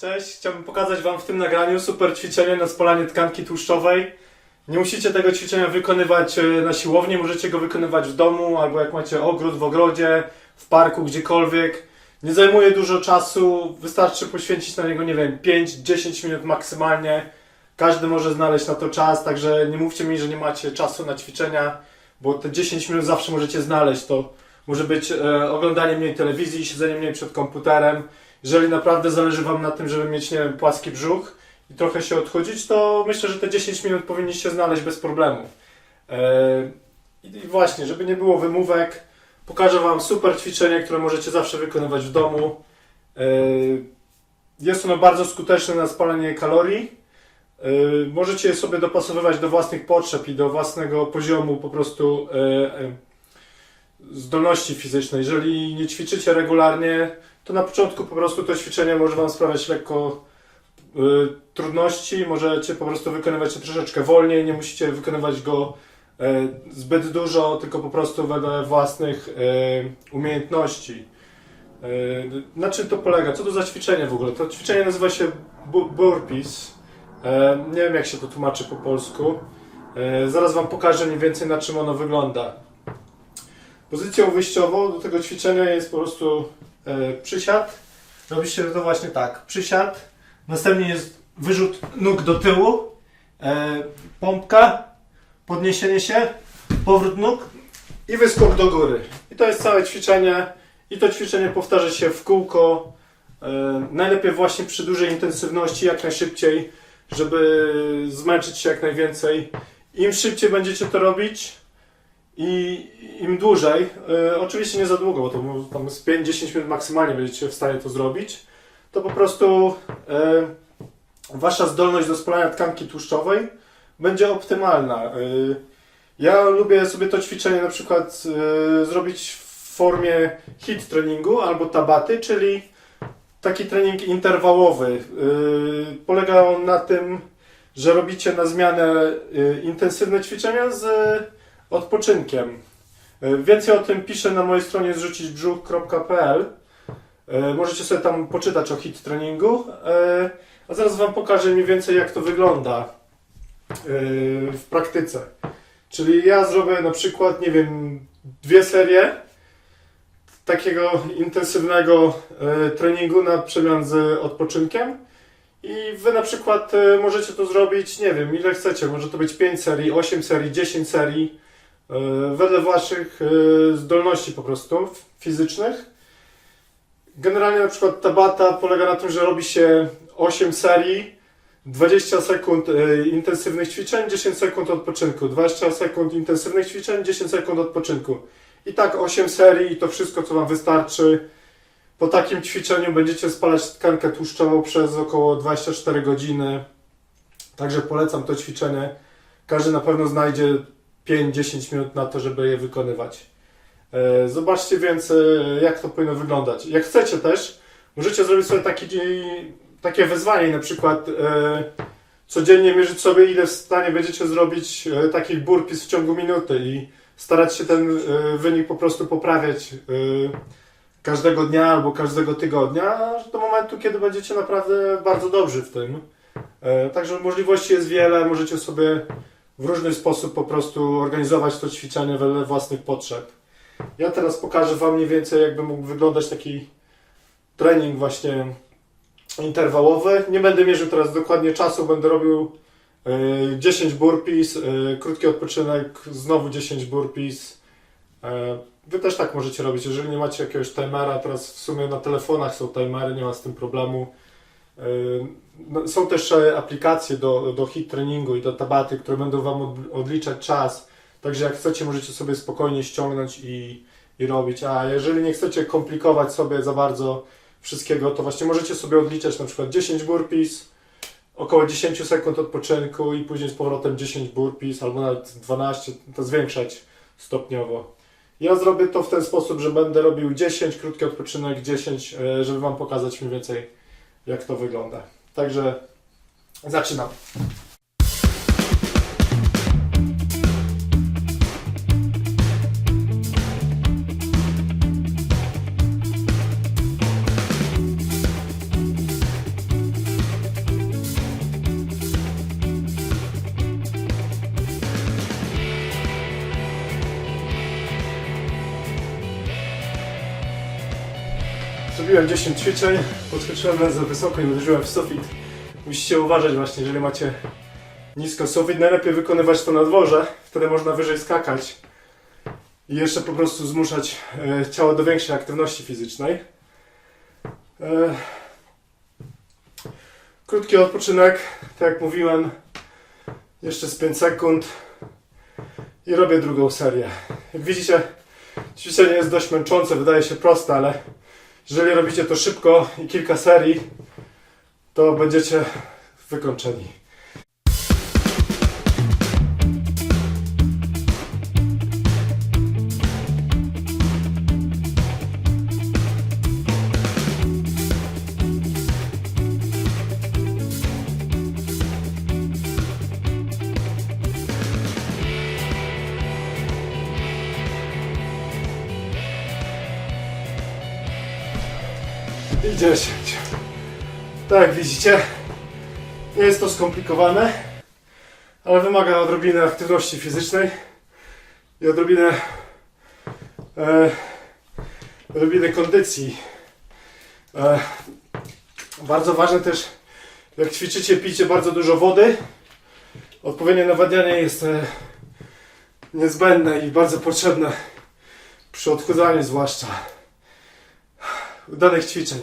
Cześć, chciałbym pokazać Wam w tym nagraniu super ćwiczenie na spalanie tkanki tłuszczowej. Nie musicie tego ćwiczenia wykonywać e, na siłowni, możecie go wykonywać w domu albo jak macie ogród w ogrodzie, w parku, gdziekolwiek. Nie zajmuje dużo czasu, wystarczy poświęcić na niego, nie wiem, 5-10 minut maksymalnie. Każdy może znaleźć na to czas, także nie mówcie mi, że nie macie czasu na ćwiczenia, bo te 10 minut zawsze możecie znaleźć. To może być e, oglądanie mniej telewizji, siedzenie mniej przed komputerem. Jeżeli naprawdę zależy Wam na tym, żeby mieć, nie wiem, płaski brzuch i trochę się odchudzić, to myślę, że te 10 minut powinniście znaleźć bez problemu. Eee, I właśnie, żeby nie było wymówek, pokażę Wam super ćwiczenie, które możecie zawsze wykonywać w domu. Eee, Jest ono bardzo skuteczne na spalanie kalorii. Eee, Możecie je sobie dopasowywać do własnych potrzeb i do własnego poziomu po prostu e, e, zdolności fizycznej. Jeżeli nie ćwiczycie regularnie, to na początku po prostu to ćwiczenie może Wam sprawiać lekko y, trudności, możecie po prostu wykonywać je troszeczkę wolniej, nie musicie wykonywać go e, zbyt dużo, tylko po prostu wedle własnych e, umiejętności. E, na czym to polega? Co to za ćwiczenie w ogóle? To ćwiczenie nazywa się bu- burpees. E, nie wiem jak się to tłumaczy po polsku. E, zaraz Wam pokażę mniej więcej na czym ono wygląda. Pozycją wyjściową do tego ćwiczenia jest po prostu e, przysiad. Robi to właśnie tak. Przysiad. Następnie jest wyrzut nóg do tyłu. E, pompka. Podniesienie się. Powrót nóg. I wyskok do góry. I to jest całe ćwiczenie. I to ćwiczenie powtarza się w kółko. E, najlepiej właśnie przy dużej intensywności, jak najszybciej, żeby zmęczyć się jak najwięcej. Im szybciej będziecie to robić, i im dłużej, e, oczywiście nie za długo, bo to tam z 5-10 minut maksymalnie będziecie w stanie to zrobić, to po prostu e, wasza zdolność do spalania tkanki tłuszczowej będzie optymalna. E, ja lubię sobie to ćwiczenie na przykład zrobić w formie hit treningu albo tabaty, czyli taki trening interwałowy. Polega on na tym, że robicie na zmianę intensywne ćwiczenia z odpoczynkiem. E, Więcej o tym piszę na mojej stronie zrzucićbrzuch.pl. E, Możecie sobie tam poczytać o hit treningu. E, A zaraz Wam pokażę mniej więcej jak to wygląda w praktyce. Czyli ja zrobię na przykład, nie wiem, dwie serie takiego intensywnego treningu na przemian z odpoczynkiem. I wy na przykład możecie to zrobić, nie wiem, ile chcecie. Może to być 5 serii, 8 serii, 10 serii. E, Wedle waszych e, zdolności po prostu fizycznych. Generalnie na przykład Tabata polega na tym, że robi się 8 serii, 20 sekund e, intensywnych ćwiczeń, 10 sekund odpoczynku, 20 sekund intensywnych ćwiczeń, 10 sekund odpoczynku. I tak 8 serii i to wszystko co wam wystarczy. Po takim ćwiczeniu będziecie spalać tkankę tłuszczową przez około 24 godziny. Także polecam to ćwiczenie. Każdy na pewno znajdzie 5-10 minut na to, żeby je wykonywać. E, Zobaczcie więc, e, jak to powinno wyglądać. Jak chcecie też, możecie zrobić sobie taki, takie wyzwanie, na przykład e, codziennie mierzyć sobie, ile w stanie będziecie zrobić takich burpees w ciągu minuty i starać się ten wynik po prostu poprawiać każdego dnia albo każdego tygodnia, do momentu, kiedy będziecie naprawdę bardzo dobrzy w tym. Także możliwości jest wiele, możecie sobie w różny sposób po prostu organizować to ćwiczenie wedle własnych potrzeb. Ja teraz pokażę Wam mniej więcej, jakby mógł wyglądać taki trening właśnie interwałowy. Nie będę mierzył teraz dokładnie czasu, będę robił e, 10 burpees, e, krótki odpoczynek, znowu 10 burpees. E, Wy też tak możecie robić, jeżeli nie macie jakiegoś timera, teraz w sumie na telefonach są timery, nie ma z tym problemu. No, Są też e, aplikacje do, do hit treningu i do tabaty, które będą Wam od- odliczać czas. Także jak chcecie, możecie sobie spokojnie ściągnąć i, i robić. A jeżeli nie chcecie komplikować sobie za bardzo wszystkiego, to właśnie możecie sobie odliczać na przykład 10 burpees, około 10 sekund odpoczynku i później z powrotem 10 burpees albo nawet 12, to zwiększać stopniowo. Ja zrobię to w ten sposób, że będę robił 10, krótki odpoczynek 10, e, żeby Wam pokazać mniej więcej jak to wygląda. Także zaczynam. Zrobiłem 10 ćwiczeń, podskoczyłem za wysoko i uderzyłem w sufit. Musicie uważać właśnie, jeżeli macie nisko sufit, najlepiej wykonywać to na dworze, wtedy można wyżej skakać i jeszcze po prostu zmuszać e, ciało do większej aktywności fizycznej. E, krótki odpoczynek, tak jak mówiłem, jeszcze z 5 sekund i robię drugą serię. Jak widzicie, ćwiczenie jest dość męczące, wydaje się proste, ale jeżeli robicie to szybko i kilka serii, to będziecie wykończeni. I 10. Tak jak widzicie, nie jest to skomplikowane, ale wymaga odrobiny aktywności fizycznej i odrobiny, e, odrobiny kondycji. E, bardzo ważne też, jak ćwiczycie, pijcie bardzo dużo wody. Odpowiednie nawadnianie jest e, niezbędne i bardzo potrzebne przy odchudzaniu zwłaszcza udanych ćwiczeń.